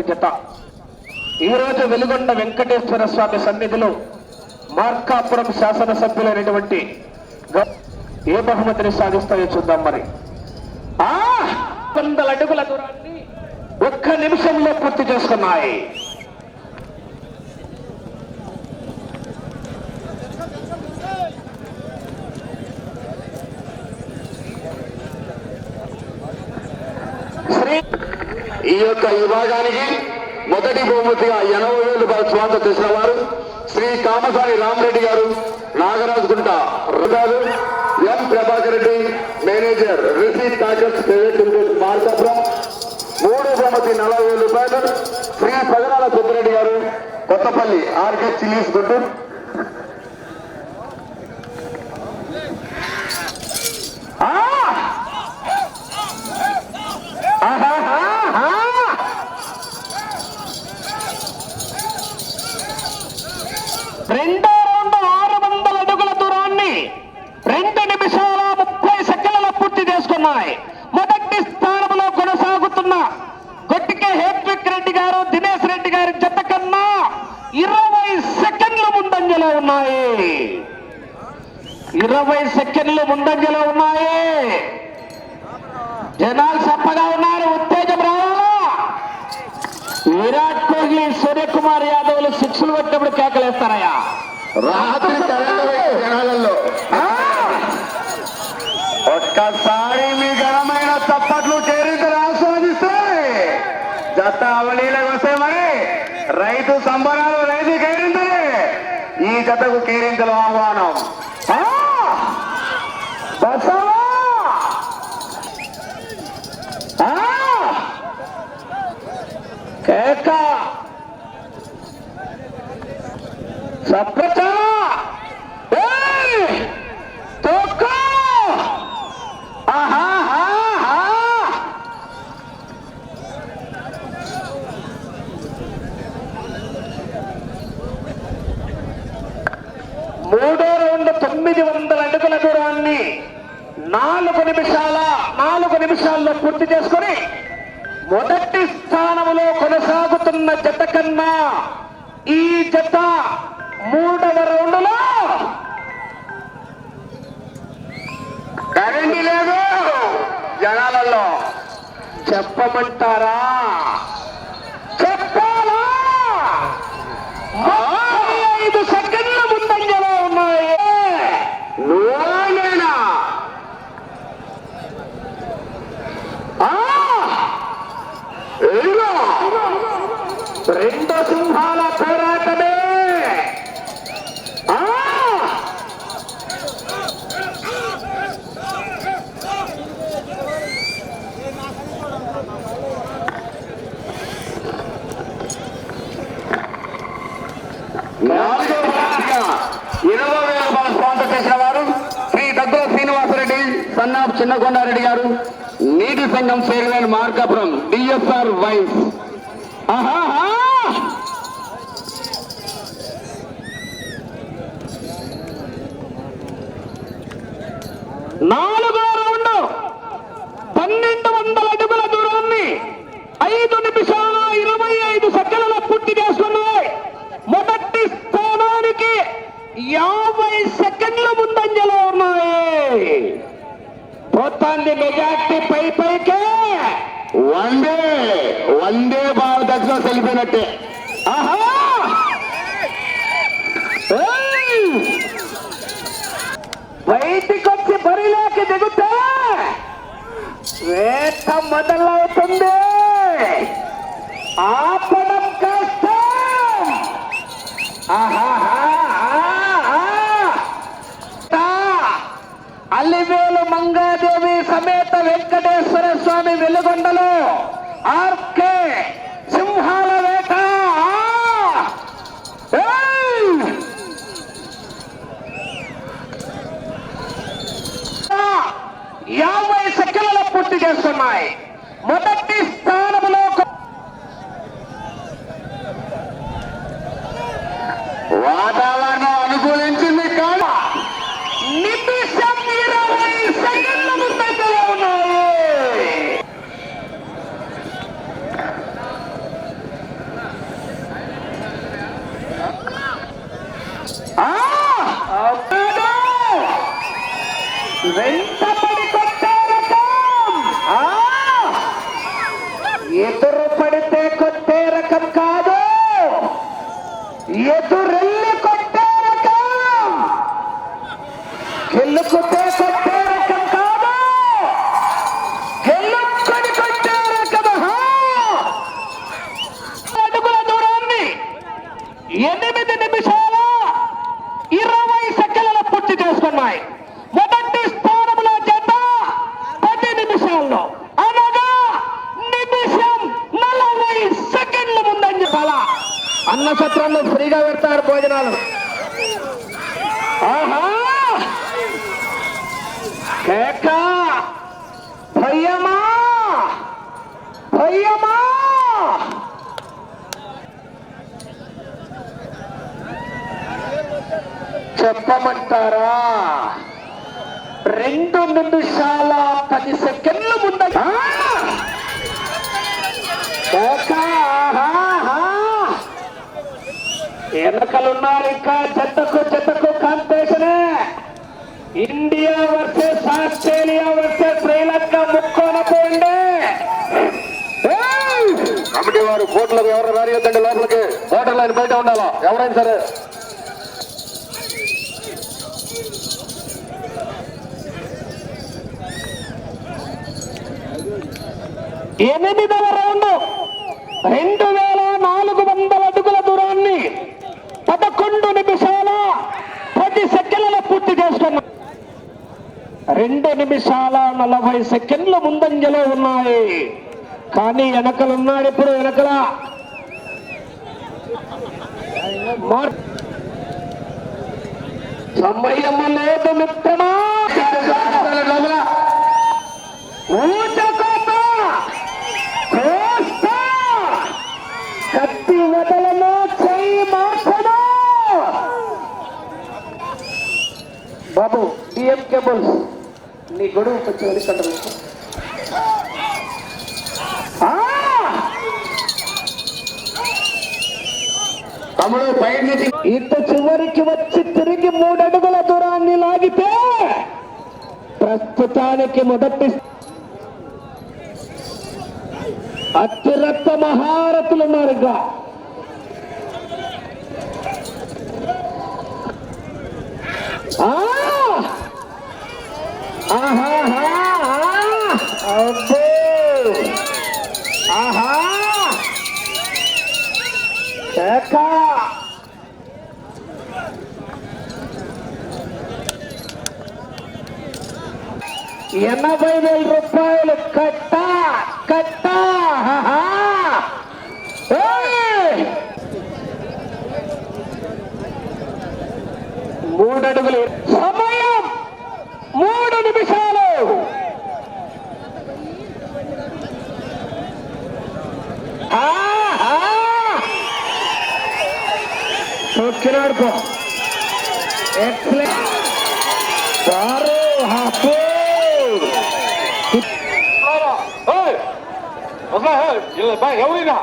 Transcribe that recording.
జత. ఈ రోజు వెలుగొండ వెంకటేశ్వర స్వామి సన్నిధిలో మార్కాపురం శాసనసభ్యులైనటువంటి గ- ఏ బహుమతిని సాధిస్తాయో చూద్దాం మరి. ఆ! వందల అడుగుల దూరాన్ని ఒక్క నిమిషంలో పూర్తి చేసుకున్నాయి. ఈ యొక్క విభాగానికి మొదటి బహుమతిగా ఎనభై వేలు రూపాయల స్వాగతం చేసిన వారు శ్రీ కామసాని రామరెడ్డి గారు నాగరాజు గుంట గారు M Prabhakar Reddy manager receipt packets private limited Markapuram. మూడు బహుమతి నలభై వేలు రూపాయలు. శ్రీ పదనాల సుబ్బరెడ్డి గారు కొత్తపల్లి ఆర్కే చిల్లీస్ గుంటూరు ఆ! ఆహాహాహా! రెండో రౌండ్ ఆరు వందల అడుగుల దూరాన్ని రెండు నిమిషాల ముప్పై సెకండ్లలో పూర్తి చేసుకున్నాయి మొదటి స్థానంలో కొనసాగుతున్న గొట్టికే హేత్విక్ రెడ్డి గారు దినేష్ రెడ్డి గారి జత కన్నా ఇరవై సెకండ్లు ముందంజలో ఉన్నాయి. ఇరవై సెకండ్లు ముందంజలో ఉన్నాయి. జనాలు చప్పగా ఉన్నారు ఉత్తేజం రావాలా? విరాట్ కోహ్లీ సూర్యకుమార్ యాదవ్లు సిక్స్లు కొట్టినప్పుడు కేకలేస్తారయ్యా రాత్రి జనాలలో! ఒక్కసారి మీ ఘనమైన చప్పట్లు ఆస్వాదిస్తే జత అవలీలకు వస్తే మరి రైతు సంబరాలు రైతు కేరింతలే. ఈ జతకు కేరింతలు ఆహ్వానం. ఆ! కేక ఏయ్! తొక్కు! ఆహాహాహా! మూడో రౌండ్ తొమ్మిది వందల అడుగుల దూరాన్ని నాలుగు నిమిషాల నాలుగు నిమిషాల్లో పూర్తి చేసుకుని మొదటి స్థానంలో కొనసాగుతున్న జత కన్నా ఈ జత మూడవ రౌండ్లో కరెంట్ లేదు జనాలలో. చెప్పమంటారా చెప్పాలా ముప్పై ఐదు సెకండ్ల ముందంజలో ఉన్నాయి నువ్వేనా ఆ! ఇదిగో రెండు సింహాల పోరాటమే. ఇరవై వేల రూపాయల స్పాన్సర్ చేసిన వారు శ్రీ దగ్గర శ్రీనివాసరెడ్డి సన్నాఫ్ చిన్నకొండారెడ్డి గారు నీటి సంఘం చైర్మన్ మార్కాపురం డిఎస్ఆర్ వైస్. ఆహాహా! నాలుగో రౌండ్. పన్నెండు వందల అడుగుల దూరాన్ని ఐదు నిమిషాల ఇరవై ఐదు సెకండ్ల పూర్తి చేస్తున్నాయి మొదటి స్థానానికి యాభై సెకండ్ల ముందంజలో ఉన్నాయి. పోతాంది మెజార్టీ పై పైకే. వందే వందే భారత్ ఎక్స్ప్రెస్ వెళ్ళిపోయినట్టే ఆహా బయటికొచ్చి బరిలోకి దిగుతే వేట మొదలవుతుంది. ఆపడం కష్టం. ఆహాహా! అల్లివేలు మంగాదేవి సమేత వెంకటేశ్వర స్వామి వెలుగొండలో ఆర్కే సింహాల వేట. యాభై సెకండ్ల పూర్తి చేస్తున్నాయి మొదటి స్థానంలో కొ- వాతావరణం అనుకూలించింది కాదా నిమిషం ఇరవై సెకండ్లు వెంటపడి కొట్టే ఎదురు పడితే కొట్టే రకం. కాదు ఎదురెళ్ళి కొట్టే రకం గెలుకుతే కొట్టే రకం కాదు గెలుక్కొని కొట్టే రకం ఆహా! అడుగుల దూరాన్ని ఎనిమిది నిమిషాల ఇరవై సెకండ్ల పూర్తి చేసుకున్నాయి మొదటి స్థానంలో జత పది నిమిషాల్లో అనగా నిమిషం నలభై సెకండ్ల ముందని చెప్పాలా అన్న సత్రంలో ఫ్రీగా పెడతారు భోజనాలు. ఆహా! కేక! భయ్యమా! భయ్యమా! చెప్పమంటారా? రెండు నిమిషాల పది సెకండ్ల ముంద వెనకలున్నారు ఇంకా జతకు జతకు కాంపిటీషనే India versus Australia versus Sri Lanka ముక్కోన పోయింది ఏయ్! కమిటీ వారు కోట్లకు ఎవరు రానియద్దండి లోపలికి? ఓటర్ లైన్ బయట ఉండాలా? ఎవరైనా సరే. ఎనిమిదవ రౌండ్. రెండు వేల నాలుగు వందల పదకొండు నిమిషాల పది సెకండ్ల పూర్తి చేసుకున్నా. రెండు నిమిషాల నలభై సెకండ్ల ముందంజలో ఉన్నాయి. కానీ వెనకలున్నాడు ఇప్పుడు వెనకల. సమయం లేదు మిత్రమా. కత్తి వదలను బాబు డిఎం కేబుల్స్. నీ గొడుగు కొంచెం వెనుకంటారు తమ్ముడు పైన నుంచి చివరికి వచ్చి తిరిగి మూడడుగుల దూరాన్ని లాగితే ప్రస్తుతానికి మొదటి అత్యురక్త మహారథులు ఉన్నారు ఇంకా. ఆ! ఆహాహా! అబ్బో! ఆహా కేక! ఎనభై వేల రూపాయలు కట్ట కట్ట ఆహా! ఏయ్! మూడు అడుగులు సమయం మూడు నిమిషాలు ఆహా! సొక్కినాడు పో ఎక్సలెంట్ బారు హాఫ్ ఎవరైనా